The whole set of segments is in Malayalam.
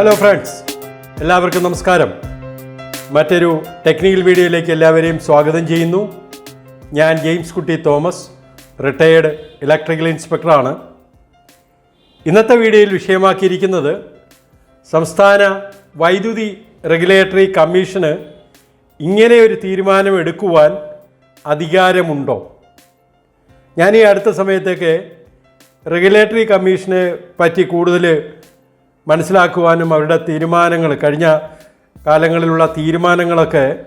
ഹലോ ഫ്രണ്ട്സ് എല്ലാവർക്കും നമസ്കാരം. മറ്റൊരു ടെക്നിക്കൽ വീഡിയോയിലേക്ക് എല്ലാവരെയും സ്വാഗതം ചെയ്യുന്നു. ഞാൻ ജെയിംസ് കുട്ടി തോമസ് റിട്ടയേർഡ് ഇലക്ട്രിക്കൽ ഇൻസ്പെക്ടറാണ് ഇന്നത്തെ വീഡിയോയിൽ വിഷയമാക്കിയിരിക്കുന്നത് സംസ്ഥാന വൈദ്യുതി റെഗുലേറ്ററി കമ്മീഷന് ഇങ്ങനെ ഒരു തീരുമാനം എടുക്കുവാൻ അധികാരമുണ്ടോ? ഞാൻ ഈ അടുത്ത സമയത്തേക്ക് റെഗുലേറ്ററി കമ്മീഷനെ പറ്റി കൂടുതൽ മനസ്സിലാക്കുവാനും അവരുടെ തീരുമാനങ്ങൾ കഴിഞ്ഞ കാലങ്ങളിലുള്ള തീരുമാനങ്ങളൊക്കെ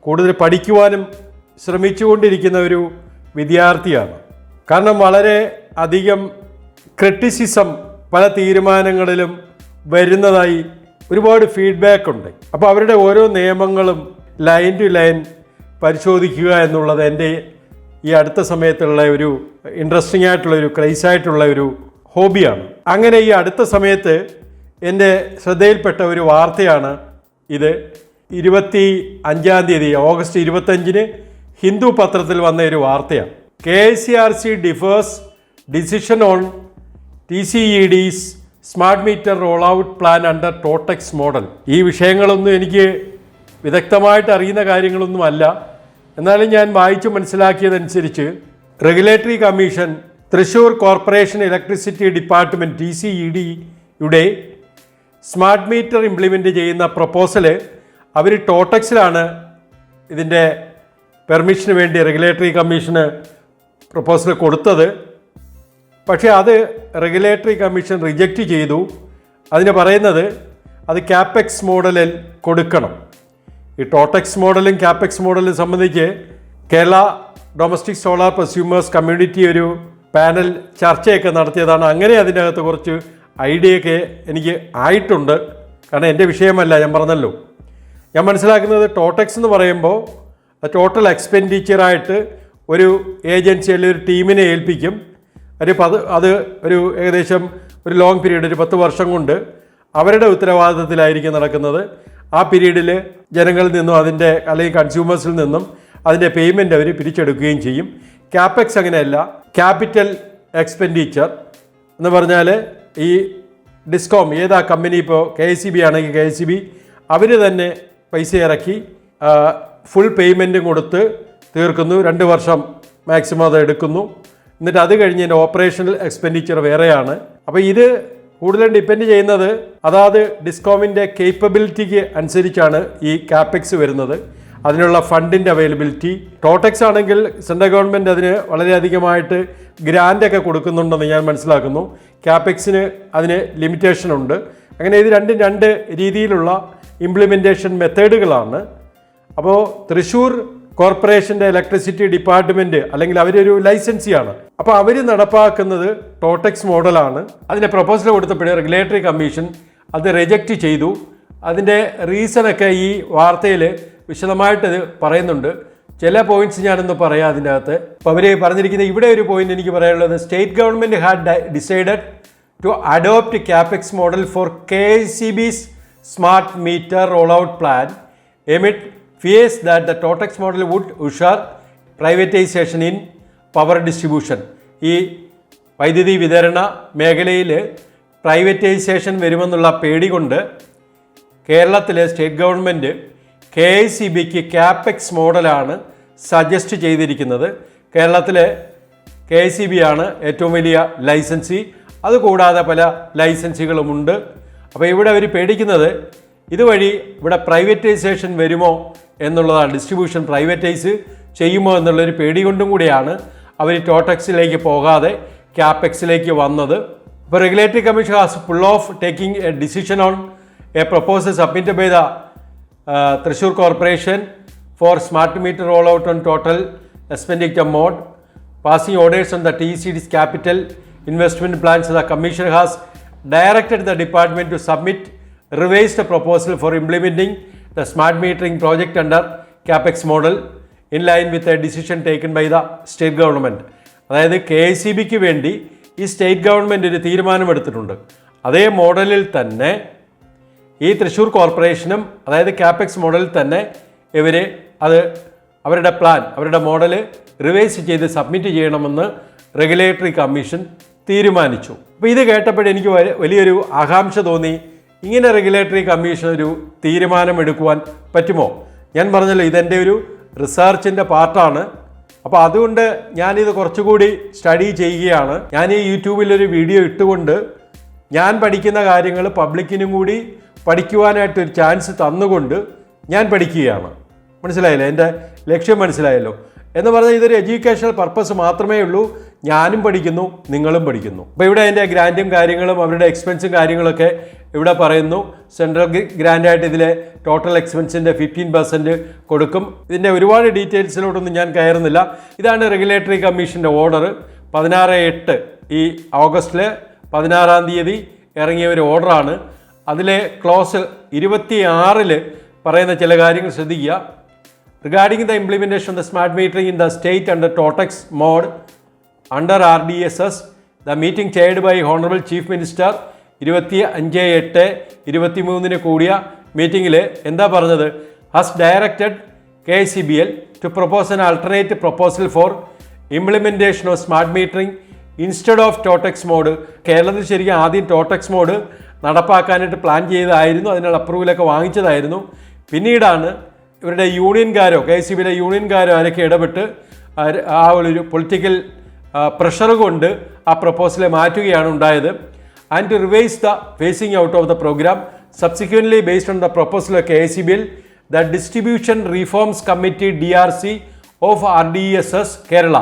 കൂടുതൽ പഠിക്കുവാനും ശ്രമിച്ചുകൊണ്ടിരിക്കുന്ന ഒരു വിദ്യാർത്ഥിയാണ്. കാരണം വളരെ അധികം ക്രിട്ടിസിസം പല തീരുമാനങ്ങളിലും വരുന്നതായി ഒരുപാട് ഫീഡ്ബാക്ക് ഉണ്ട്. അപ്പോൾ അവരുടെ ഓരോ നിയമങ്ങളും ലൈൻ ടു ലൈൻ പരിശോധിക്കുക എന്നുള്ളത് എന്റെ ഈ അടുത്ത സമയത്തുള്ള ഒരു ഇൻട്രസ്റ്റിംഗ് ആയിട്ടുള്ള ഒരു ക്രൈസ് ആയിട്ടുള്ള ഒരു ഹോബിയാണ് അങ്ങനെ ഈ അടുത്ത സമയത്ത് എന്റെ ശ്രദ്ധയിൽപ്പെട്ട ഒരു വാർത്തയാണ് ഇത്. ഇരുപത്തി അഞ്ചാം തീയതി ഓഗസ്റ്റ് ഇരുപത്തഞ്ചിന് ഹിന്ദു പത്രത്തിൽ വന്ന ഒരു വാർത്തയാണ്. K C R C defers decision on T C E D's smart meter roll out plan under totex model. ഈ വിഷയങ്ങളൊന്നും എനിക്ക് വിദഗ്ധമായിട്ട് അറിയുന്ന കാര്യങ്ങളൊന്നുമല്ല. എന്നാലും ഞാൻ വായിച്ചു മനസ്സിലാക്കിയതനുസരിച്ച് regulatory commission Thrissur corporation electricity department T C E ഡിയുടെ സ്മാർട്ട് മീറ്റർ ഇംപ്ലിമെന്റ് ചെയ്യുന്ന പ്രപ്പോസൽ അവർ ടോട്ടക്സിലാണ് ഇതിന്റെ പെർമിഷന് വേണ്ടി റെഗുലേറ്ററി കമ്മീഷന് പ്രപ്പോസൽ കൊടുത്തത്. പക്ഷേ അത് റെഗുലേറ്ററി കമ്മീഷൻ റിജക്റ്റ് ചെയ്തു. അതിന് പറയുന്നത് അത് ക്യാപെക്സ് മോഡലിൽ കൊടുക്കണം. ഈ ടോട്ടക്സ് മോഡലും ക്യാപെക്സ് മോഡലും സംബന്ധിച്ച് Kerala domestic solar prosumers community ഒരു പാനൽ ചർച്ചയൊക്കെ നടത്തിയതാണ്. അങ്ങനെ അതിനകത്ത് കുറച്ച് ഐഡിയയൊക്കെ എനിക്ക് ആയിട്ടുണ്ട്. കാരണം എന്റെ വിഷയമല്ല ഞാൻ പറഞ്ഞല്ലോ. ഞാൻ മനസ്സിലാക്കുന്നത് ടോട്ടക്സ് എന്ന് പറയുമ്പോൾ ടോട്ടൽ എക്സ്പെൻഡിച്ചറായിട്ട് ഒരു ഏജൻസി അല്ലെങ്കിൽ ഒരു ടീമിനെ ഏൽപ്പിക്കും. ഒരു പത് അത് ഒരു ഏകദേശം ഒരു ലോങ് പീരീഡ് ഒരു പത്ത് വർഷം കൊണ്ട് അവരുടെ ഉത്തരവാദിത്തത്തിലായിരിക്കും നടക്കുന്നത്. ആ പീരീഡിൽ ജനങ്ങളിൽ നിന്നും അതിന്റെ അല്ലെങ്കിൽ കൺസ്യൂമേഴ്സിൽ നിന്നും അതിന്റെ പേയ്മെന്റ് അവർ പിരിച്ചെടുക്കുകയും ചെയ്യും. ക്യാപെക്സ് അങ്ങനെയല്ല. ക്യാപിറ്റൽ എക്സ്പെൻഡിച്ചർ എന്ന് പറഞ്ഞാൽ ഈ ഡിസ്കോം ഏതാ കമ്പനി ഇപ്പോൾ കെ എസ് സി ബി ആണെങ്കിൽ കെ എസ് സി ബി അവർ തന്നെ പൈസ ഇറക്കി ഫുൾ പേയ്മെന്റും കൊടുത്ത് തീർക്കുന്നു. രണ്ട് വർഷം മാക്സിമം അത് എടുക്കുന്നു. എന്നിട്ട് അത് കഴിഞ്ഞ് എന്റെ ഓപ്പറേഷണൽ എക്സ്പെൻഡിച്ചർ വേറെയാണ്. അപ്പോൾ ഇത് കൂടുതലും ഡിപ്പെൻഡ് ചെയ്യുന്നത് അതാത് ഡിസ്കോമിന്റെ കേപ്പബിലിറ്റിക്ക് അനുസരിച്ചാണ് ഈ കാപ്പെക്സ് വരുന്നത്. അതിനുള്ള ഫണ്ടിന്റെ അവൈലബിലിറ്റി ടോട്ടെക്സ് ആണെങ്കിൽ സെൻട്രൽ ഗവൺമെന്റ് അതിന് വളരെയധികമായിട്ട് ഗ്രാൻഡൊക്കെ കൊടുക്കുന്നുണ്ടെന്ന് ഞാൻ മനസ്സിലാക്കുന്നു. ക്യാപെക്സിന് അതിന് ലിമിറ്റേഷൻ ഉണ്ട്. അങ്ങനെ ഇത് രണ്ടും രണ്ട് രീതിയിലുള്ള ഇംപ്ലിമെന്റേഷൻ മെത്തേഡുകളാണ് അപ്പോൾ തൃശ്ശൂർ കോർപ്പറേഷന്റെ ഇലക്ട്രിസിറ്റി ഡിപ്പാർട്ട്മെന്റ് അല്ലെങ്കിൽ അവരൊരു ലൈസൻസിയാണ് അപ്പോൾ അവർ നടപ്പാക്കുന്നത് ടോട്ടക്സ് മോഡലാണ് അതിന്റെ പ്രപ്പോസൽ കൊടുത്തപ്പോഴേ റെഗുലേറ്ററി കമ്മീഷൻ അത് റിജക്റ്റ് ചെയ്തു. അതിന്റെ റീസണൊക്കെ ഈ വാർത്തയിൽ വിശദമായിട്ട് പറയുന്നുണ്ട്. ചില പോയിന്റ്സ് ഞാനൊന്ന് പറയാം അതിന്റെ അകത്ത് അപ്പോൾ അവർ പറഞ്ഞിരിക്കുന്ന ഇവിടെ ഒരു പോയിന്റ് എനിക്ക് പറയാനുള്ളത് state government had decided to adopt capex model for K C B's smart meter roll out plan amid fears that the totex model would usher privatisation in power distribution ഈ വൈദ്യുതി വിതരണ മേഖലയിൽ പ്രൈവറ്റൈസേഷൻ വരുമെന്നുള്ള പേടി കൊണ്ട് കേരളത്തിലെ state government K I C ബിക്ക് ക്യാപെക്സ് മോഡലാണ് സജസ്റ്റ് ചെയ്തിരിക്കുന്നത്. കേരളത്തിലെ കെ ഐ സി ബി ആണ് ഏറ്റവും വലിയ ലൈസൻസി. അതുകൂടാതെ പല ലൈസൻസികളുമുണ്ട്. അപ്പോൾ ഇവിടെ അവർ പേടിക്കുന്നത് ഇതുവഴി ഇവിടെ പ്രൈവറ്റൈസേഷൻ വരുമോ എന്നുള്ളതാണ് ഡിസ്ട്രിബ്യൂഷൻ പ്രൈവറ്റൈസ് ചെയ്യുമോ എന്നുള്ളൊരു പേടി കൊണ്ടും കൂടിയാണ് അവർ ടോട്ടക്സിലേക്ക് പോകാതെ ക്യാപെക്സിലേക്ക് വന്നത്. ഇപ്പോൾ regulatory commission has full of taking a decision on a proposal submitted by the Thrissur corporation for smart meter roll out on total expenditure mode passing orders on the T C D's capital investment plans the commission has directed the department to submit revised proposal for implementing the smart metering project under capex model in line with a decision taken by the state government അതായത് കെ എസ് സി ബിക്ക് വേണ്ടി ഈ സ്റ്റേറ്റ് ഗവൺമെന്റ് ഒരു തീരുമാനമെടുത്തിട്ടുണ്ട്. അതേ മോഡലിൽ തന്നെ ഈ തൃശ്ശൂർ കോർപ്പറേഷനും അതായത് ക്യാപെക്സ് മോഡലിൽ തന്നെ ഇവർ അത് അവരുടെ പ്ലാൻ അവരുടെ മോഡൽ റിവൈസ് ചെയ്ത് സബ്മിറ്റ് ചെയ്യണമെന്ന് റെഗുലേറ്ററി കമ്മീഷൻ തീരുമാനിച്ചു. അപ്പോൾ ഇത് കേട്ടപ്പോൾ എനിക്ക് വലിയൊരു ആകാംക്ഷ തോന്നി. ഇങ്ങനെ റെഗുലേറ്ററി കമ്മീഷൻ ഒരു തീരുമാനമെടുക്കുവാൻ പറ്റുമോ? ഞാൻ പറഞ്ഞല്ലോ ഇതെന്റെ ഒരു റിസർച്ചിന്റെ പാർട്ടാണ് അപ്പോൾ അതുകൊണ്ട് ഞാനിത് കുറച്ചുകൂടി സ്റ്റഡി ചെയ്യുകയാണ്. ഞാൻ ഈ യൂട്യൂബിലൊരു വീഡിയോ ഇട്ടുകൊണ്ട് ഞാൻ പഠിക്കുന്ന കാര്യങ്ങൾ പബ്ലിക്കിനും കൂടി പഠിക്കുവാനായിട്ട് ഒരു ചാൻസ് തന്നുകൊണ്ട് ഞാൻ പഠിക്കുകയാണ്. മനസ്സിലായില്ലേ? എന്റെ ലക്ഷ്യം മനസ്സിലായല്ലോ. എന്ന് പറഞ്ഞാൽ ഇതൊരു എഡ്യൂക്കേഷണൽ പർപ്പസ് മാത്രമേ ഉള്ളൂ. ഞാനും പഠിക്കുന്നു നിങ്ങളും പഠിക്കുന്നു. അപ്പോൾ ഇവിടെ അതിന്റെ ഗ്രാന്റും കാര്യങ്ങളും അവരുടെ എക്സ്പെൻസും കാര്യങ്ങളൊക്കെ ഇവിടെ പറയുന്നു. സെൻട്രൽ ഗ്രാൻഡായിട്ട് ഇതിലെ ടോട്ടൽ എക്സ്പെൻസിന്റെ ഫിഫ്റ്റീൻ പെർസെന്റ് കൊടുക്കും. ഇതിന്റെ ഒരുപാട് ഡീറ്റെയിൽസിലോട്ടൊന്നും ഞാൻ കയറുന്നില്ല. ഇതാണ് റെഗുലേറ്ററി കമ്മീഷന്റെ ഓർഡർ പതിനാറ് എട്ട് ഈ ഓഗസ്റ്റിൽ പതിനാറാം തീയതി ഇറങ്ങിയ ഒരു ഓർഡറാണ് അതിലെ ക്ലോസ് ഇരുപത്തി ആറിൽ പറയുന്ന ചില കാര്യങ്ങൾ ശ്രദ്ധിക്കുക. Regarding the implementation of the smart metering in the state under totex mode under R D S S the meeting chaired by honourable chief minister ഇരുപത്തി അഞ്ച് എട്ട് ഇരുപത്തി മൂന്നിന് കൂടിയ മീറ്റിംഗിൽ എന്താ പറഞ്ഞത്? Has directed K C B L to propose an alternate proposal for implementation of smart metering instead of totex mode കേരളത്തിൽ ശരിക്കും ആദ്യം ടോട്ടക്സ് മോഡ് നടപ്പാക്കാനായിട്ട് പ്ലാൻ ചെയ്തതായിരുന്നു അതിനുള്ള അപ്രൂവലൊക്കെ വാങ്ങിച്ചതായിരുന്നു. പിന്നീടാണ് ഇവരുടെ യൂണിയൻകാരോ കെ സി ബിയിലെ യൂണിയൻകാരോ ആരൊക്കെ ഇടപെട്ട് ആ- ഒരു പൊളിറ്റിക്കൽ പ്രഷർ കൊണ്ട് ആ പ്രപ്പോസലെ മാറ്റുകയാണ് ഉണ്ടായത്. And to revise the phasing out of the programme subsequently based on the proposal of K C ബിയിൽ the distribution reforms committee D R C of R D S S Kerala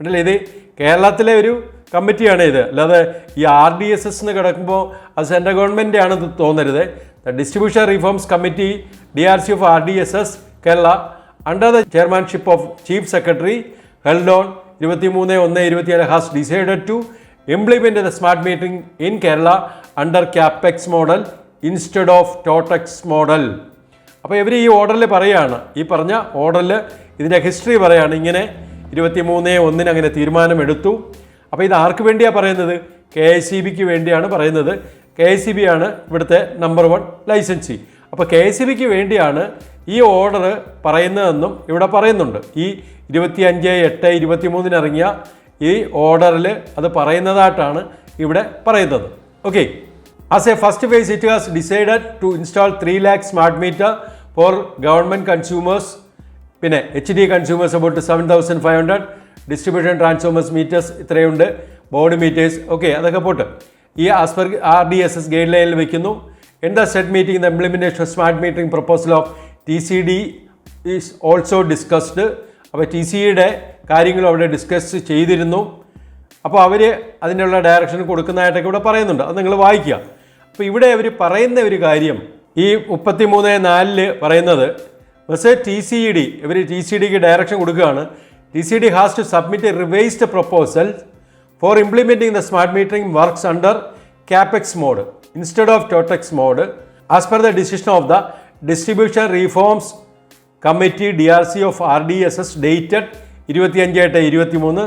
ഉണ്ടല്ലേ ഇത്? കേരളത്തിലെ ഒരു കമ്മിറ്റിയാണ് ഇത്. അല്ലാതെ ഈ ആർ ഡി എസ് എസ് എന്ന് കിടക്കുമ്പോൾ അത് സെൻട്രൽ ഗവൺമെന്റ് ആണെന്ന് തോന്നരുത്. The distribution reforms committee D R C of R D S S Kerala under the chairmanship of chief secretary held on ഇരുപത്തി മൂന്ന് ഒന്ന് ഇരുപത്തിയേഴ് has decided to implement the smart metering in Kerala under capex model instead of totex model അപ്പോൾ ഇവർ ഈ ഓർഡറിൽ പറയുകയാണ് ഈ പറഞ്ഞ ഓർഡറിൽ ഇതിന്റെ ഹിസ്റ്ററി പറയുകയാണ് ഇങ്ങനെ ഇരുപത്തി മൂന്ന് ഒന്നിന് അങ്ങനെ തീരുമാനമെടുത്തു. അപ്പോൾ ഇത് ആർക്ക് വേണ്ടിയാണ് പറയുന്നത്? കെ എസ് സി ബിക്ക് വേണ്ടിയാണ് പറയുന്നത്. കെ എസ് സി ബി ആണ് ഇവിടുത്തെ നമ്പർ വൺ ലൈസൻസി അപ്പോൾ കെ എസ് സി ബിക്ക് വേണ്ടിയാണ് ഈ ഓർഡർ പറയുന്നതെന്നും ഇവിടെ പറയുന്നുണ്ട്. ഈ ഇരുപത്തി അഞ്ച് എട്ട് ഇരുപത്തി മൂന്നിനിറങ്ങിയ ഈ ഓർഡറിൽ അത് പറയുന്നതായിട്ടാണ് ഇവിടെ പറയുന്നത്. Okay as a first phase it has decided to install three lakh smart meter for government consumers പിന്നെ H D consumers about seven thousand five hundred distribution transformers meters ഇത്രയുണ്ട് board meters okay അതൊക്കെ പോട്ട്. ഈ as per R D S S guide ലൈനിൽ വയ്ക്കുന്നു in the set meeting the implementation of smart metering proposal of T C D is also discussed അപ്പോൾ ടി സിയുടെ കാര്യങ്ങളും അവിടെ ഡിസ്കസ് ചെയ്തിരുന്നു. അപ്പോൾ അവർ അതിനുള്ള ഡയറക്ഷൻ കൊടുക്കുന്നതായിട്ടൊക്കെ ഇവിടെ പറയുന്നുണ്ട്. അത് നിങ്ങൾ വായിക്കുക. അപ്പോൾ ഇവിടെ അവർ പറയുന്ന ഒരു കാര്യം ഈ മുപ്പത്തി മൂന്ന് നാലിൽ പറയുന്നത് ബസ് ടി സി ഇ ഡി ഇവർ ടി സി ഡിക്ക് ഡയറക്ഷൻ കൊടുക്കുകയാണ്. Revised proposal for implementing the smart metering works under capex mode instead of totex mode as per the decision of the distribution reforms committee D R C of R D S S dated ഇരുപത്തിയഞ്ച് എട്ട് ഇരുപത്തി മൂന്ന്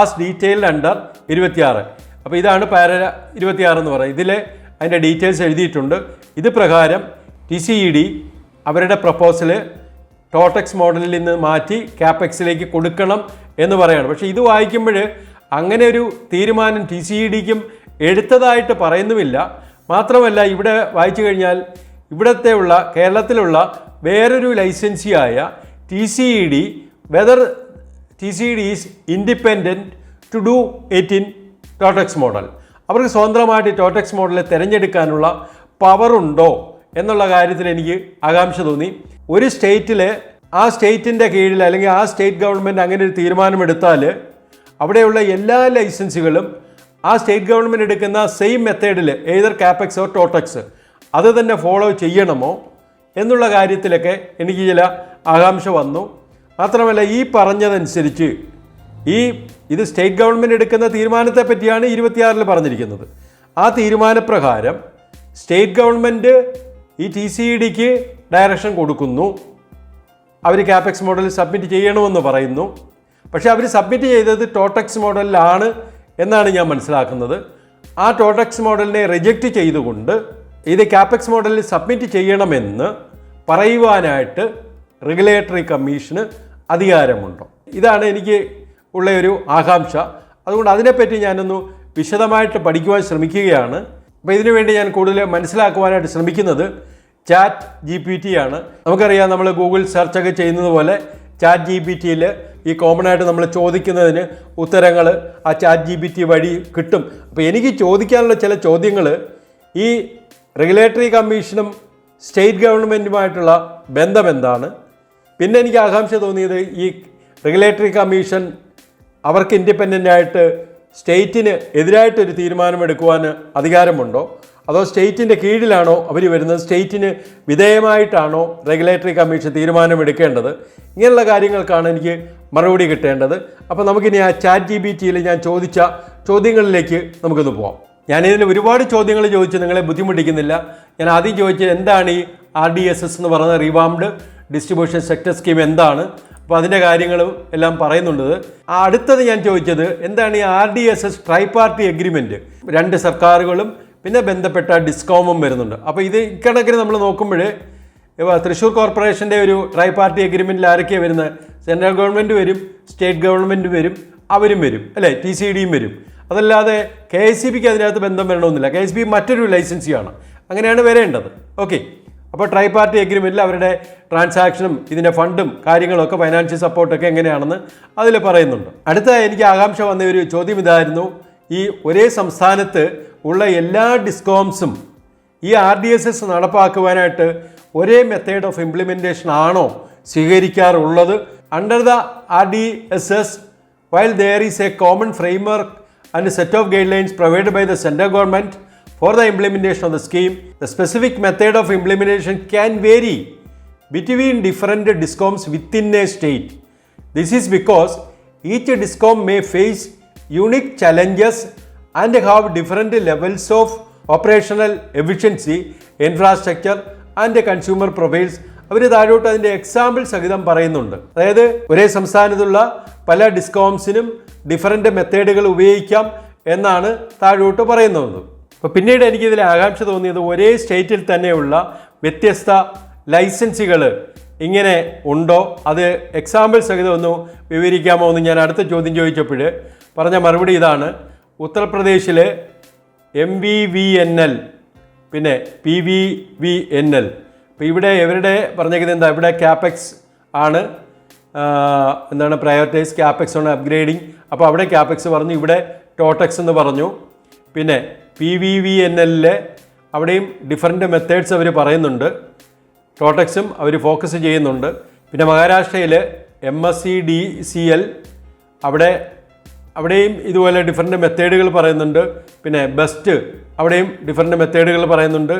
ആസ് ഡീറ്റെയിൽഡ് അണ്ടർ ഇരുപത്തിയാറ്. അപ്പോൾ ഇതാണ് പാര ഇരുപത്തിയാറ് എന്ന് പറയുന്നത്. ഇതിൽ അതിന്റെ ഡീറ്റെയിൽസ് എഴുതിയിട്ടുണ്ട്. ഇത് പ്രകാരം ടി സി ഇ ഡി അവരുടെ പ്രപ്പോസൽ ടോട്ടക്സ് മോഡലിൽ നിന്ന് മാറ്റി ക്യാപെക്സിലേക്ക് കൊടുക്കണം എന്ന് പറയാണ്. പക്ഷേ ഇത് വായിക്കുമ്പോൾ അങ്ങനെ ഒരു തീരുമാനം ടി സി ഇ ഡിക്കും എടുത്തതായിട്ട് പറയുന്നുമില്ല. മാത്രമല്ല ഇവിടെ വായിച്ചു കഴിഞ്ഞാൽ ഇവിടത്തെ ഉള്ള കേരളത്തിലുള്ള വേറൊരു ലൈസൻസിയായ T C E D whether T C D is independent to do it in totex model അവർക്ക് സ്വതന്ത്രമായിട്ട് ടോട്ടക്സ് മോഡലെ തിരഞ്ഞെടുക്കാനുള്ള പവറുണ്ടോ എന്നുള്ള കാര്യത്തിൽ എനിക്ക് ആകാംക്ഷ തോന്നി. ഒരു സ്റ്റേറ്റിൽ ആ സ്റ്റേറ്റിന്റെ കീഴിൽ അല്ലെങ്കിൽ ആ സ്റ്റേറ്റ് ഗവൺമെന്റ് അങ്ങനെ ഒരു തീരുമാനമെടുത്താൽ അവിടെയുള്ള എല്ലാ ലൈസൻസുകളും ആ സ്റ്റേറ്റ് ഗവൺമെന്റ് എടുക്കുന്ന സെയിം മെത്തേഡിൽ ഏതർ കാപ്പക്സ് ഓർ ടോട്ടക്സ് അത് തന്നെ ഫോളോ ചെയ്യണമോ എന്നുള്ള കാര്യത്തിലൊക്കെ എനിക്ക് ചില ആകാംക്ഷ വന്നു. മാത്രമല്ല ഈ പറഞ്ഞതനുസരിച്ച് ഈ ഇത് സ്റ്റേറ്റ് ഗവൺമെന്റ് എടുക്കുന്ന തീരുമാനത്തെ പറ്റിയാണ് ഇരുപത്തിയാറിൽ പറഞ്ഞിരിക്കുന്നത്. ആ തീരുമാനപ്രകാരം സ്റ്റേറ്റ് ഗവൺമെന്റ് ഈ ടി സി ഡിക്ക് ഡയറക്ഷൻ കൊടുക്കുന്നു. അവർ ക്യാപെക്സ് മോഡൽ സബ്മിറ്റ് ചെയ്യണമെന്ന് പറയുന്നു. പക്ഷേ അവർ സബ്മിറ്റ് ചെയ്തത് ടോട്ടക്സ് മോഡലിലാണ് എന്നാണ് ഞാൻ മനസ്സിലാക്കുന്നത്. ആ ടോട്ടക്സ് മോഡലിനെ റിജക്റ്റ് ചെയ്തുകൊണ്ട് ഇത് ക്യാപെക്സ് മോഡലിൽ സബ്മിറ്റ് ചെയ്യണമെന്ന് പറയുവാനായിട്ട് റെഗുലേറ്ററി കമ്മീഷന് അധികാരമുണ്ടോ? ഇതാണ് എനിക്ക് ഉള്ള ഒരു ആകാംക്ഷ. അതുകൊണ്ട് അതിനെപ്പറ്റി ഞാനൊന്ന് വിശദമായിട്ട് പഠിക്കുവാൻ ശ്രമിക്കുകയാണ്. അപ്പോൾ ഇതിനുവേണ്ടി ഞാൻ കൂടുതൽ മനസ്സിലാക്കുവാനായിട്ട് ശ്രമിക്കുന്നത് ചാറ്റ് ജി പി ടി ആണ്. നമുക്കറിയാം നമ്മൾ ഗൂഗിൾ സെർച്ചൊക്കെ ചെയ്യുന്നത് പോലെ ചാറ്റ് ജി പി ടിയിൽ ഈ കോമൺ ആയിട്ട് നമ്മൾ ചോദിക്കുന്നതിന് ഉത്തരങ്ങൾ ആ ചാറ്റ് ജി പി ടി വഴി കിട്ടും. അപ്പോൾ എനിക്ക് ചോദിക്കാനുള്ള ചില ചോദ്യങ്ങൾ ഈ റെഗുലേറ്ററി കമ്മീഷനും സ്റ്റേറ്റ് ഗവൺമെന്റുമായിട്ടുള്ള ബന്ധം എന്താണ്? പിന്നെ എനിക്ക് ആകാംക്ഷ തോന്നിയത് ഈ റെഗുലേറ്ററി കമ്മീഷൻ അവർക്ക് ഇൻഡിപെൻഡന്റ് ആയിട്ട് സ്റ്റേറ്റിന് എതിരായിട്ടൊരു തീരുമാനമെടുക്കുവാൻ അധികാരമുണ്ടോ? അതോ സ്റ്റേറ്റിന്റെ കീഴിലാണോ അവർ വരുന്നത്? സ്റ്റേറ്റിന് വിധേയമായിട്ടാണോ റെഗുലേറ്ററി കമ്മീഷൻ തീരുമാനമെടുക്കേണ്ടത്? ഇങ്ങനെയുള്ള കാര്യങ്ങൾക്കാണ് എനിക്ക് മറുപടി കിട്ടേണ്ടത്. അപ്പോൾ നമുക്കിനി ആ ചാറ്റ് ജി ബി ടിയിൽ ഞാൻ ചോദിച്ച ചോദ്യങ്ങളിലേക്ക് നമുക്കൊന്ന് പോവാം. ഞാനിതിൽ ഒരുപാട് ചോദ്യങ്ങൾ ചോദിച്ച് നിങ്ങളെ ബുദ്ധിമുട്ടിക്കുന്നില്ല. ഞാൻ ആദ്യം ചോദിച്ചത് എന്താണ് ഈ ആർ ഡി എസ് എസ് എന്ന് പറയുന്ന റിവാംഡ് ഡിസ്ട്രിബ്യൂഷൻ സെക്ടർ സ്കീം എന്താണ്? അപ്പോൾ അതിന്റെ കാര്യങ്ങളും എല്ലാം പറയുന്നുണ്ട്. അടുത്തത് ഞാൻ ചോദിച്ചത് എന്താണ് ഈ R D S S tri party agreement രണ്ട് സർക്കാരുകളും പിന്നെ ബന്ധപ്പെട്ട ഡിസ്കോമും വരുന്നുണ്ട്. അപ്പോൾ ഇത് ഇക്കണക്കിന് നമ്മൾ നോക്കുമ്പോൾ തൃശ്ശൂർ കോർപ്പറേഷന്റെ ഒരു ട്രൈ പാർട്ടി എഗ്രിമെന്റിൽ ആരൊക്കെയാണ് വരുന്നത്? സെൻട്രൽ ഗവൺമെന്റ് വരും സ്റ്റേറ്റ് ഗവൺമെന്റ് വരും അവരും വരും അല്ലേ? ടി സി ഡിയും വരും. അതല്ലാതെ കെ എസ് സി ബിക്ക് അതിനകത്ത് ബന്ധം വരണമെന്നില്ല. കെ എസ് ബി മറ്റൊരു ലൈസൻസിയാണ്. അങ്ങനെയാണ് വരേണ്ടത്. ഓക്കെ. അപ്പോൾ ട്രൈ പാർട്ടി എഗ്രിമെന്റിൽ അവരുടെ ട്രാൻസാക്ഷനും ഇതിന്റെ ഫണ്ടും കാര്യങ്ങളൊക്കെ ഫൈനാൻഷ്യൽ സപ്പോർട്ടൊക്കെ എങ്ങനെയാണെന്ന് അതിൽ പറയുന്നുണ്ട്. അടുത്ത എനിക്ക് ആകാംക്ഷ വന്ന ഒരു ചോദ്യം ഇതായിരുന്നു. ഈ ഒരേ സംസ്ഥാനത്ത് ഉള്ള എല്ലാ ഡിസ്കോംസും ഈ ആർ ഡി എസ് എസ് നടപ്പാക്കുവാനായിട്ട് ഒരേ മെത്തേഡ് ഓഫ് ഇംപ്ലിമെന്റേഷൻ ആണോ സ്വീകരിക്കാറുള്ളത്? Under the R D S S while there is a common framework and set of guidelines provide by the central government for the implementation of the scheme, the specific method of implementation can vary between different discoms within a state. This is because each discom may face unique challenges and have different levels of operational efficiency, infrastructure, and consumer profiles അവർ താഴോട്ട് അതിന്റെ എക്സാമ്പിൾ സഹിതം പറയുന്നുണ്ട് അതായത് ഒരേ സംസ്ഥാനത്തുള്ള പല ഡിസ്കോംസിനും ഡിഫറന്റ് മെത്തേഡുകൾ ഉപയോഗിക്കാം എന്നാണ് താഴോട്ട് പറയുന്നത് അപ്പോൾ പിന്നീട് എനിക്കിതിൽ ആകാംക്ഷ തോന്നിയത് ഒരേ സ്റ്റേറ്റിൽ തന്നെയുള്ള വ്യത്യസ്ത ലൈസൻസുകൾ ഇങ്ങനെ ഉണ്ടോ? അത് എക്സാമ്പിൾ സഹിതം ഒന്ന് വിവരിക്കാമോ എന്ന് ഞാൻ അടുത്ത ചോദ്യം ചോദിച്ചപ്പോൾ പറഞ്ഞ മറുപടി ഇതാണ്. ഉത്തർപ്രദേശിൽ M V V N L പിന്നെ P V V N L അപ്പോൾ ഇവിടെ ഇവരുടെ പറഞ്ഞേക്കുന്നത് എന്താ? ഇവിടെ ക്യാപെക്സ് ആണ്. എന്താണ് പ്രയോറിറ്റൈസ് ക്യാപെക്സ് ആണ് അപ്ഗ്രേഡിങ് അപ്പോൾ അവിടെ ക്യാപെക്സ് പറഞ്ഞു ഇവിടെ ടോട്ടക്സ് എന്ന് പറഞ്ഞു. പിന്നെ പി വി വി എൻ എല്ലിലെ അവിടെയും ഡിഫറെന്റ് മെത്തേഡ്സ് അവർ പറയുന്നുണ്ട്. ടോട്ടക്സും അവർ ഫോക്കസ് ചെയ്യുന്നുണ്ട്. പിന്നെ മഹാരാഷ്ട്രയിൽ M S C D C L അവിടെ അവിടെയും ഇതുപോലെ ഡിഫറെന്റ് മെത്തേഡുകൾ പറയുന്നുണ്ട്. പിന്നെ ബെസ്റ്റ് അവിടെയും ഡിഫറെന്റ് മെത്തേഡുകൾ പറയുന്നുണ്ട്.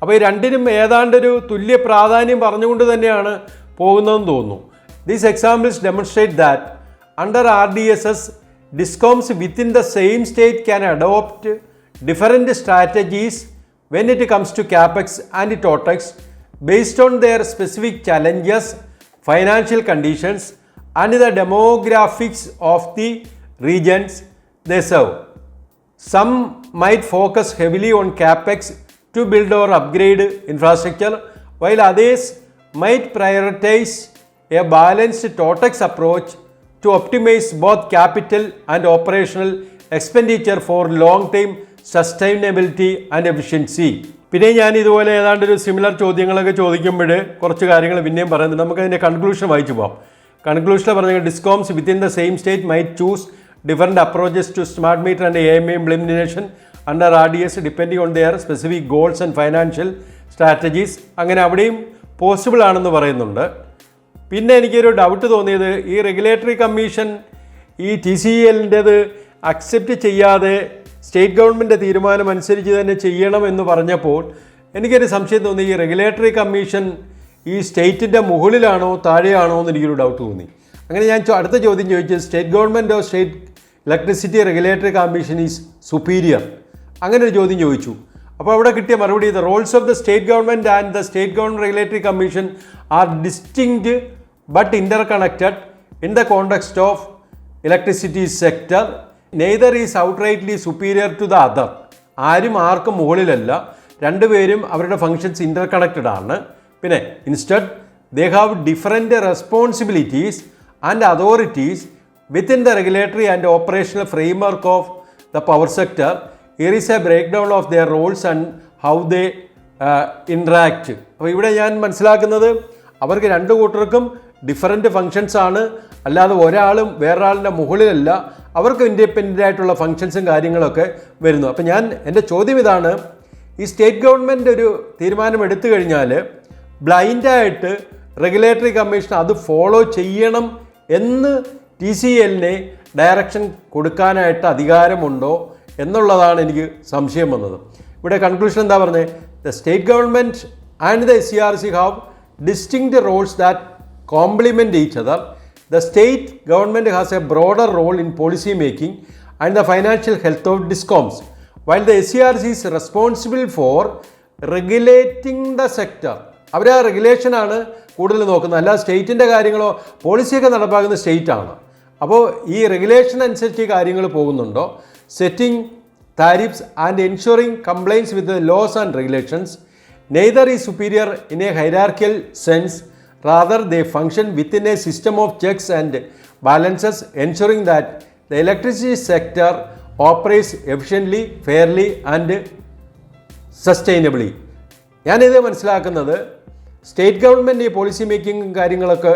അപ്പോൾ ഈ രണ്ടിനും ഏതാണ്ടൊരു തുല്യ പ്രാധാന്യം പറഞ്ഞുകൊണ്ട് തന്നെയാണ് പോകുന്നതെന്ന് തോന്നുന്നു. These examples demonstrate that under R D S S discoms within the same state can adopt different strategies when it comes to capex and totex based on their specific challenges, financial conditions, and the demographics of the regions they serve. Some might focus heavily on capex to build or upgrade infrastructure, while others might prioritize a balanced totex approach to optimize both capital and operational expenditure for long term sustainability and efficiency പിന്നെ ഞാൻ ഇതുപോലെ ഏതാണ്ട് ഒരു സിമിലർ ചോദ്യങ്ങളൊക്കെ ചോദിക്കുമ്പോൾ കുറച്ച് കാര്യങ്ങൾ പിന്നെയും പറയുന്നുണ്ട്. നമുക്ക് അതിന്റെ കൺക്ലൂഷൻ വായിച്ചു പോകാം കൺക്ലൂഷനിൽ പറഞ്ഞ discoms within the same state might choose different approaches to smart meter and A M A implementation under R D S depending on their specific goals and financial strategies അങ്ങനെ അവിടെയും പോസിബിൾ ആണെന്ന് പറയുന്നുണ്ട്. പിന്നെ എനിക്കൊരു ഡൗട്ട് തോന്നിയത് ഈ റെഗുലേറ്ററി കമ്മീഷൻ ഈ ടി സി എല്ലിന്റെത് അക്സെപ്റ്റ് ചെയ്യാതെ സ്റ്റേറ്റ് ഗവൺമെന്റ് തീരുമാനം അനുസരിച്ച് തന്നെ ചെയ്യണം എന്ന് പറഞ്ഞപ്പോൾ എനിക്കൊരു സംശയം തോന്നി. ഈ റെഗുലേറ്ററി കമ്മീഷൻ ഈ സ്റ്റേറ്റിന്റെ മുകളിലാണോ താഴെയാണോ എന്ന് എനിക്കൊരു ഡൗട്ട് തോന്നി. അങ്ങനെ ഞാൻ അടുത്ത ചോദ്യം ചോദിച്ചത് state government of state electricity regulatory commission is superior അങ്ങനെ ഒരു ചോദ്യം ചോദിച്ചു. അപ്പോൾ അവിടെ കിട്ടിയ മറുപടി the roles of the state government and the state government regulatory commission are distinct but interconnected in the context of electricity sector neither is outrightly superior to the other ആരും ആർക്കും മുകളിലല്ല. രണ്ടുപേരും അവരുടെ ഫങ്ഷൻസ് ഇന്റർ കണക്റ്റഡ് ആണ്. പിന്നെ instead they have different responsibilities and authorities within the regulatory and operational framework of the power sector here is a breakdown of their roles and how they interact അപ്പോൾ ഇവിടെ ഞാൻ മനസ്സിലാക്കുന്നത് അവർക്ക് രണ്ട് കൂട്ടർക്കും ഡിഫറെന്റ് ഫങ്ഷൻസ് ആണ്. അല്ലാതെ ഒരാളും വേറൊരാളിന്റെ മുകളിലല്ല. അവർക്ക് ഇൻഡിപെൻഡന്റ് ആയിട്ടുള്ള ഫങ്ഷൻസും കാര്യങ്ങളൊക്കെ വരുന്നു. അപ്പോൾ ഞാൻ എന്റെ ചോദ്യം ഇതാണ് ഈ സ്റ്റേറ്റ് ഗവൺമെന്റ് ഒരു തീരുമാനം എടുത്തു കഴിഞ്ഞാൽ ബ്ലൈൻഡായിട്ട് റെഗുലേറ്ററി കമ്മീഷൻ അത് ഫോളോ ചെയ്യണം എന്ന് ടി സി എല്ലിനെ ഡയറക്ഷൻ കൊടുക്കാനായിട്ട് അധികാരമുണ്ടോ എന്നുള്ളതാണ് എനിക്ക് സംശയം വന്നത്. ഇവിടെ കൺക്ലൂഷൻ എന്താ പറഞ്ഞത് the state government and the S C R C have distinct roles that complement each other the state government has a broader role in policy making and the financial health of discoms while the S C R C is responsible for regulating the sector അവർ ആ റെഗുലേഷനാണ് കൂടുതൽ നോക്കുന്നത്. അല്ല സ്റ്റേറ്റിന്റെ കാര്യങ്ങളോ പോളിസിയൊക്കെ നടപ്പാക്കുന്ന സ്റ്റേറ്റ് ആണ് അപ്പോൾ ഈ റെഗുലേഷൻ അനുസരിച്ച് കാര്യങ്ങൾ പോകുന്നുണ്ടോ? Setting tariffs and ensuring compliance with laws and regulations neither ഈ superior in a hierarchical sense rather they function within a system of checks and balances ensuring that the electricity sector operates efficiently fairly and sustainably ഞാനിത് മനസ്സിലാക്കുന്നത് സ്റ്റേറ്റ് ഗവൺമെന്റ് ഈ പോളിസി മേക്കിങ്ങും കാര്യങ്ങളൊക്കെ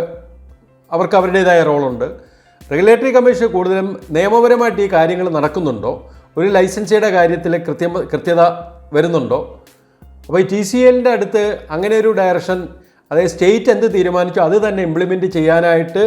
അവർക്ക് അവരുടേതായ റോളുണ്ട്. റെഗുലേറ്ററി കമ്മീഷൻ കൂടുതലും നിയമപരമായിട്ട് ഈ കാര്യങ്ങൾ നടക്കുന്നുണ്ടോ? ഒരു ലൈസൻസിയുടെ കാര്യത്തിൽ കൃത്യം കൃത്യത വരുന്നുണ്ടോ? അപ്പോൾ ഈ ടി സി എല്ലിന്റെ അടുത്ത് അങ്ങനെ ഒരു ഡയറക്ഷൻ അതായത് സ്റ്റേറ്റ് എന്ത് തീരുമാനിച്ചോ അത് തന്നെ ഇംപ്ലിമെന്റ് ചെയ്യാനായിട്ട്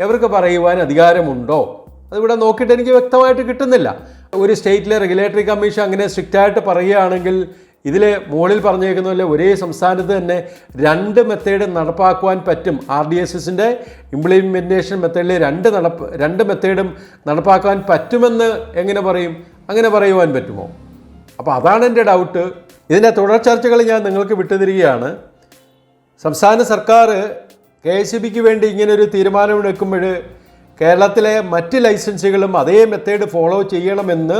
ഇവർക്ക് പറയുവാൻ അധികാരമുണ്ടോ? അതിവിടെ നോക്കിയിട്ട് എനിക്ക് വ്യക്തമായിട്ട് കിട്ടുന്നില്ല. ഒരു സ്റ്റേറ്റിലെ റെഗുലേറ്ററി കമ്മീഷൻ അങ്ങനെ സ്ട്രിക്റ്റായിട്ട് പറയുകയാണെങ്കിൽ ഇതിൽ മുകളിൽ പറഞ്ഞേക്കുന്ന പോലെ ഒരേ സംസ്ഥാനത്ത് തന്നെ രണ്ട് മെത്തേഡ് നടപ്പാക്കുവാൻ പറ്റും. ആർ ഡി എസ് എസിന്റെ ഇംപ്ലിമെന്റേഷൻ മെത്തേഡിൽ രണ്ട് നടപ്പ് രണ്ട് മെത്തേഡും നടപ്പാക്കാൻ പറ്റുമെന്ന് എങ്ങനെ പറയും? അങ്ങനെ പറയുവാൻ പറ്റുമോ? അപ്പോൾ അതാണ് എന്റെ ഡൗട്ട് ഇതിന്റെ തുടർ ചർച്ചകൾ ഞാൻ നിങ്ങൾക്ക് വിട്ടുതരികയാണ്. സംസ്ഥാന സർക്കാർ കെ എസ് ബിക്ക് വേണ്ടി ഇങ്ങനൊരു തീരുമാനമെടുക്കുമ്പോൾ കേരളത്തിലെ മറ്റ് ലൈസൻസുകളും അതേ മെത്തേഡ് ഫോളോ ചെയ്യണമെന്ന്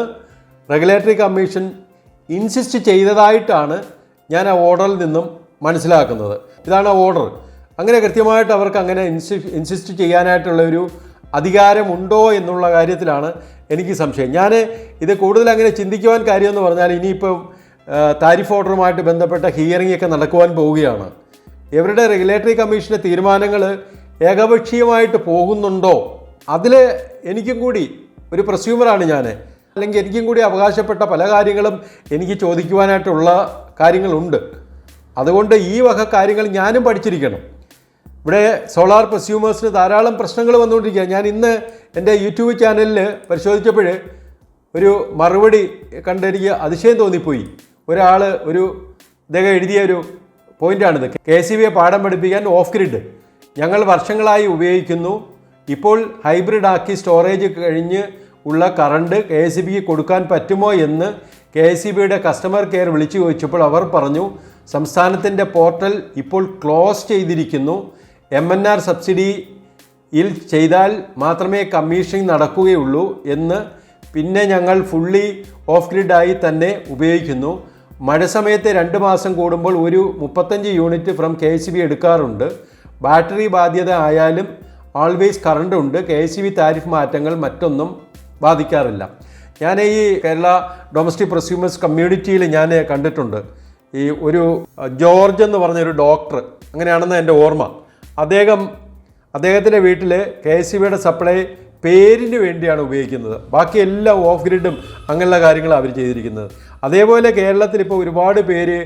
റെഗുലേറ്ററി കമ്മീഷൻ ഇൻസിസ്റ്റ് ചെയ്തതായിട്ടാണ് ഞാൻ ആ ഓർഡറിൽ നിന്നും മനസ്സിലാക്കുന്നത്. ഇതാണ് ആ ഓർഡർ അങ്ങനെ കൃത്യമായിട്ട് അവർക്ക് അങ്ങനെ ഇൻസി ഇൻസിസ്റ്റ് ചെയ്യാനായിട്ടുള്ള ഒരു അധികാരമുണ്ടോ എന്നുള്ള കാര്യത്തിലാണ് എനിക്ക് സംശയം. ഞാൻ ഇത് കൂടുതൽ അങ്ങനെ ചിന്തിക്കുവാൻ കാര്യമെന്ന് പറഞ്ഞാൽ ഇനിയിപ്പം ആ, താരിഫ് ഓർഡറുമായിട്ട് ബന്ധപ്പെട്ട ഹിയറിംഗ് ഒക്കെ നടക്കുവാൻ പോവുകയാണ്. ഇവരുടെ റെഗുലേറ്ററി കമ്മീഷന്റെ തീരുമാനങ്ങൾ ഏകപക്ഷീയമായിട്ട് പോകുന്നുണ്ടോ? അതിൽ എനിക്കും കൂടി ഒരു പ്രസ്യൂമറാണ് ഞാൻ അല്ലെങ്കിൽ എനിക്കും കൂടി അവകാശപ്പെട്ട പല കാര്യങ്ങളും എനിക്ക് ചോദിക്കുവാനായിട്ടുള്ള കാര്യങ്ങളുണ്ട്. അതുകൊണ്ട് ഈ വക കാര്യങ്ങൾ ഞാനും പഠിച്ചിരിക്കണം. ഇവിടെ സോളാർ പ്രസ്യൂമേഴ്സിന് ധാരാളം പ്രശ്നങ്ങൾ വന്നുകൊണ്ടിരിക്കുക ഞാൻ ഇന്ന് എന്റെ യൂട്യൂബ് ചാനലിൽ പരിശോധിച്ചപ്പോൾ ഒരു മറുപടി കണ്ടെനിക്ക് അതിശയം തോന്നിപ്പോയി. ഒരാൾ ഒരു ഇദ്ദേഹം എഴുതിയ ഒരു പോയിന്റാണിത് കെ സി ബിയെ പാഠം പഠിപ്പിക്കാൻ ഓഫ് ഗ്രിഡ് ഞങ്ങൾ വർഷങ്ങളായി ഉപയോഗിക്കുന്നു. ഇപ്പോൾ ഹൈബ്രിഡ് ആക്കി സ്റ്റോറേജ് കഴിഞ്ഞ് ഉള്ള കറണ്ട് കെ എസ് ബിക്ക് കൊടുക്കാൻ പറ്റുമോ എന്ന് കെ എസ് ബിയുടെ കസ്റ്റമർ കെയർ വിളിച്ചു ചോദിച്ചപ്പോൾ അവർ പറഞ്ഞു സംസ്ഥാനത്തിന്റെ പോർട്ടൽ ഇപ്പോൾ ക്ലോസ് ചെയ്തിരിക്കുന്നു. എം എൻ ആർ സബ്സിഡിയിൽ ചെയ്താൽ മാത്രമേ കമ്മീഷനിങ് നടക്കുകയുള്ളൂ എന്ന് പിന്നെ ഞങ്ങൾ ഫുള്ളി ഓഫ് ഗ്രിഡായി തന്നെ ഉപയോഗിക്കുന്നു. മഴ സമയത്ത് രണ്ട് മാസം കൂടുമ്പോൾ ഒരു മുപ്പത്തഞ്ച് unit from K S B എടുക്കാറുണ്ട്. ബാറ്ററി ബാധ്യത ആയാലും ഓൾവേസ് കറണ്ട് ഉണ്ട്. കെ എസ് ബി താരിഫ് മാറ്റങ്ങൾ മറ്റൊന്നും ബാധിക്കാറില്ല. ഞാൻ ഈ കേരള ഡൊമസ്റ്റിക് പ്രസ്യൂമേഴ്സ് കമ്മ്യൂണിറ്റിയിൽ ഞാൻ കണ്ടിട്ടുണ്ട്. ഈ ഒരു ജോർജ് എന്ന് പറഞ്ഞൊരു ഡോക്ടർ അങ്ങനെയാണെന്ന് എന്റെ ഓർമ്മ. അദ്ദേഹം അദ്ദേഹത്തിന്റെ വീട്ടിൽ കെ എസ് ബിയുടെ സപ്ലൈ പേരിന് വേണ്ടിയാണ് ഉപയോഗിക്കുന്നത്. ബാക്കി എല്ലാ ഓഫ് ഗ്രിഡും അങ്ങനെയുള്ള കാര്യങ്ങളാണ് അവർ ചെയ്തിരിക്കുന്നത്. അതേപോലെ കേരളത്തിൽ ഇപ്പോൾ ഒരുപാട് പേര്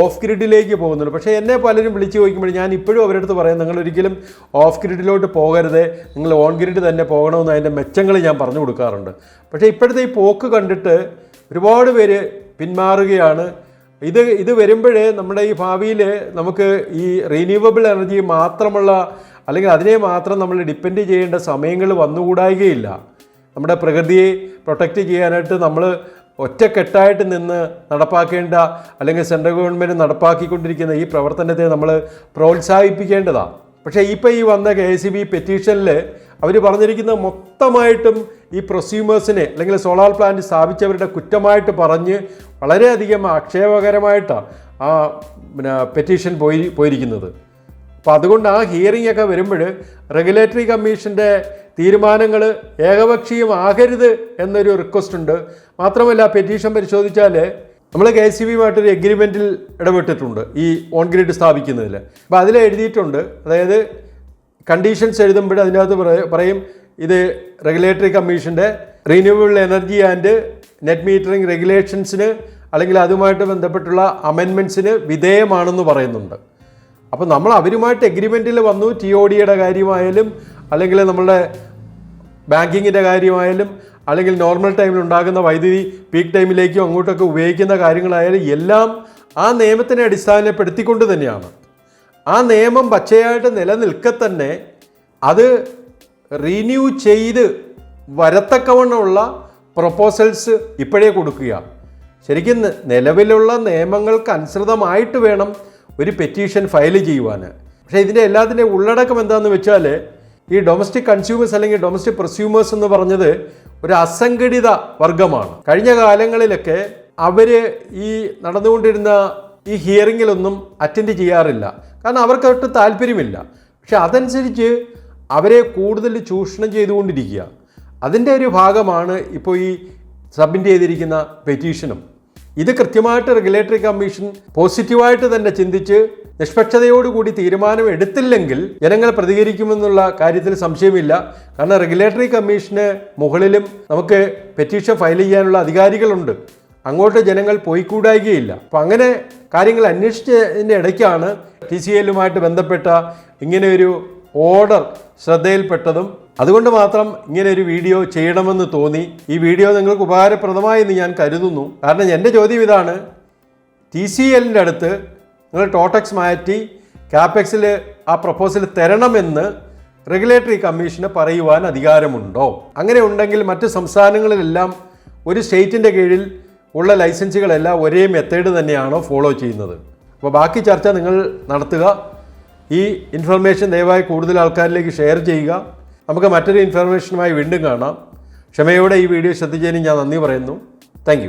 ഓഫ് ഗ്രിഡിലേക്ക് പോകുന്നുണ്ട്. പക്ഷേ എന്നെ പലരും വിളിച്ചു ചോദിക്കുമ്പോൾ ഞാൻ ഇപ്പോഴും അവരുടെ അടുത്ത് പറയാം നിങ്ങൾ ഒരിക്കലും ഓഫ് ഗ്രിഡിലോട്ട് പോകരുത്. നിങ്ങൾ ഓൺ ഗ്രിഡ് തന്നെ പോകണമെന്ന് അതിന്റെ മെച്ചങ്ങൾ ഞാൻ പറഞ്ഞു കൊടുക്കാറുണ്ട്. പക്ഷേ ഇപ്പോഴത്തെ ഈ പോക്ക് കണ്ടിട്ട് ഒരുപാട് പേര് പിന്മാറുകയാണ്. ഇത് ഇത് വരുമ്പോഴേ നമ്മുടെ ഈ ഭാവിയിൽ നമുക്ക് ഈ റീന്യൂവബിൾ എനർജി മാത്രമുള്ള അല്ലെങ്കിൽ അതിനെ മാത്രം നമ്മൾ ഡിപ്പെൻഡ് ചെയ്യേണ്ട സമയങ്ങൾ വന്നുകൂടായികയില്ല. നമ്മുടെ പ്രകൃതിയെ പ്രൊട്ടക്റ്റ് ചെയ്യാനായിട്ട് നമ്മൾ ഒറ്റക്കെട്ടായിട്ട് നിന്ന് നടപ്പാക്കേണ്ട അല്ലെങ്കിൽ സെൻട്രൽ ഗവൺമെന്റ് നടപ്പാക്കിക്കൊണ്ടിരിക്കുന്ന ഈ പ്രവർത്തനത്തെ നമ്മൾ പ്രോത്സാഹിപ്പിക്കേണ്ടതാണ് പക്ഷേ ഇപ്പോൾ ഈ വന്ന കെ സി ബി പെറ്റീഷനിൽ അവർ പറഞ്ഞിരിക്കുന്ന മൊത്തമായിട്ടും ഈ പ്രൊസ്യൂമേഴ്സിനെ അല്ലെങ്കിൽ സോളാർ പ്ലാന്റ് സ്ഥാപിച്ചവരുടെ കുറ്റമായിട്ട് പറഞ്ഞ് വളരെയധികം ആക്ഷേപകരമായിട്ടാണ് ആ പിന്നെ പെറ്റീഷൻ പോയി പോയിരിക്കുന്നത്. അപ്പോൾ അതുകൊണ്ട് ആ ഹിയറിംഗ് ഒക്കെ വരുമ്പോൾ റെഗുലേറ്ററി കമ്മീഷന്റെ തീരുമാനങ്ങൾ ഏകപക്ഷീയമാകരുത് എന്നൊരു റിക്വസ്റ്റ് ഉണ്ട്. മാത്രമല്ല പെറ്റീഷൻ പരിശോധിച്ചാൽ നമ്മൾ കെ എസ് സി ബിയുമായിട്ടൊരു എഗ്രിമെന്റിൽ ഇടപെട്ടിട്ടുണ്ട് ഈ ഓൺ ഗ്രിഡ് സ്ഥാപിക്കുന്നതിൽ അപ്പോൾ അതിൽ എഴുതിയിട്ടുണ്ട് അതായത് കണ്ടീഷൻസ് എഴുതുമ്പോൾ അതിനകത്ത് പറ- പറയും ഇത് റെഗുലേറ്ററി കമ്മീഷന്റെ renewable energy and net metering റെഗുലേഷൻസിന് അല്ലെങ്കിൽ അതുമായിട്ട് ബന്ധപ്പെട്ടുള്ള അമെൻമെന്റ്സിന് വിധേയമാണെന്ന് പറയുന്നുണ്ട്. അപ്പോൾ നമ്മൾ അവരുമായിട്ട് എഗ്രിമെന്റിൽ വന്നു ടി ഒ ഡിയുടെ കാര്യമായാലും അല്ലെങ്കിൽ നമ്മളുടെ ബാങ്കിങ്ങിന്റെ കാര്യമായാലും അല്ലെങ്കിൽ നോർമൽ ടൈമിൽ ഉണ്ടാകുന്ന വൈദ്യുതി പീക്ക് ടൈമിലേക്കും അങ്ങോട്ടൊക്കെ ഉപയോഗിക്കുന്ന കാര്യങ്ങളായാലും എല്ലാം ആ നിയമത്തിനെ അടിസ്ഥാനപ്പെടുത്തിക്കൊണ്ട് തന്നെയാണ്. ആ നിയമം പച്ചയായിട്ട് നിലനിൽക്കെ തന്നെ അത് റിന്യൂ ചെയ്ത് വരത്തക്കവണ്ണമുള്ള പ്രപ്പോസൽസ് ഇപ്പോഴേ കൊടുക്കുക. ശരിക്കും നിലവിലുള്ള നിയമങ്ങൾക്ക് അനുസൃതമായിട്ട് വേണം ഒരു പെറ്റീഷൻ ഫയൽ ചെയ്യുവാൻ പക്ഷേ ഇതിന്റെ എല്ലാത്തിന്റെ ഉള്ളടക്കം എന്താണെന്ന് വെച്ചാൽ ഈ ഡൊമസ്റ്റിക് കൺസ്യൂമേഴ്സ് അല്ലെങ്കിൽ ഡൊമസ്റ്റിക് പ്രസ്യൂമേഴ്സ് എന്ന് പറഞ്ഞത് ഒരു അസംഘടിത വർഗമാണ്. കഴിഞ്ഞ കാലങ്ങളിലൊക്കെ അവർ ഈ നടന്നുകൊണ്ടിരുന്ന ഈ ഹിയറിങ്ങിലൊന്നും അറ്റൻഡ് ചെയ്യാറില്ല. കാരണം അവർക്കൊട്ട് താല്പര്യമില്ല. പക്ഷെ അതനുസരിച്ച് അവരെ കൂടുതൽ ചൂഷണം ചെയ്തുകൊണ്ടിരിക്കുക. അതിന്റെ ഒരു ഭാഗമാണ് ഇപ്പോൾ ഈ സബ്മിറ്റ് ചെയ്തിരിക്കുന്ന പെറ്റീഷനും ഇത് കൃത്യമായിട്ട് റെഗുലേറ്ററി കമ്മീഷൻ പോസിറ്റീവായിട്ട് തന്നെ ചിന്തിച്ച് നിഷ്പക്ഷതയോടുകൂടി തീരുമാനം എടുത്തില്ലെങ്കിൽ ജനങ്ങൾ പ്രതികരിക്കുമെന്നുള്ള കാര്യത്തിൽ സംശയമില്ല. കാരണം റെഗുലേറ്ററി കമ്മീഷന് മുകളിലും നമുക്ക് പെറ്റീഷൻ ഫയൽ ചെയ്യാനുള്ള അധികാരികളുണ്ട്. അങ്ങോട്ട് ജനങ്ങൾ പോയിക്കൂടായികയില്ല. അപ്പം അങ്ങനെ കാര്യങ്ങൾ അന്വേഷിച്ചതിന്റെ ഇടയ്ക്കാണ് ടി സി എല്ലുമായിട്ട് ബന്ധപ്പെട്ട ഇങ്ങനെയൊരു ഓർഡർ ശ്രദ്ധയിൽപ്പെട്ടതും അതുകൊണ്ട് മാത്രം ഇങ്ങനെ ഒരു വീഡിയോ ചെയ്യണമെന്ന് തോന്നി. ഈ വീഡിയോ നിങ്ങൾക്ക് ഉപകാരപ്രദമായെന്ന് ഞാൻ കരുതുന്നു. കാരണം എന്റെ ചോദ്യം ഇതാണ് ടി സി എല്ലിന്റെ അടുത്ത് നിങ്ങൾ ടോട്ടക്സ് മാറ്റി ക്യാപെക്സിൽ ആ പ്രപ്പോസൽ തരണമെന്ന് റെഗുലേറ്ററി കമ്മീഷന് പറയുവാൻ അധികാരമുണ്ടോ? അങ്ങനെ ഉണ്ടെങ്കിൽ മറ്റ് സംസ്ഥാനങ്ങളിലെല്ലാം ഒരു സ്റ്റേറ്റിന്റെ കീഴിൽ ഉള്ള ലൈസൻസുകളെല്ലാം ഒരേ മെത്തേഡ് തന്നെയാണോ ഫോളോ ചെയ്യുന്നത്? അപ്പോൾ ബാക്കി ചർച്ച നിങ്ങൾ നടത്തുക. ഈ ഇൻഫർമേഷൻ ദയവായി കൂടുതൽ ആൾക്കാരിലേക്ക് ഷെയർ ചെയ്യുക. നമുക്ക് മറ്റൊരു ഇൻഫർമേഷനുമായി വീണ്ടും കാണാം. ക്ഷമയോടെ ഈ വീഡിയോ ശ്രദ്ധിച്ചതിന് ഞാൻ നന്ദി പറയുന്നു. താങ്ക്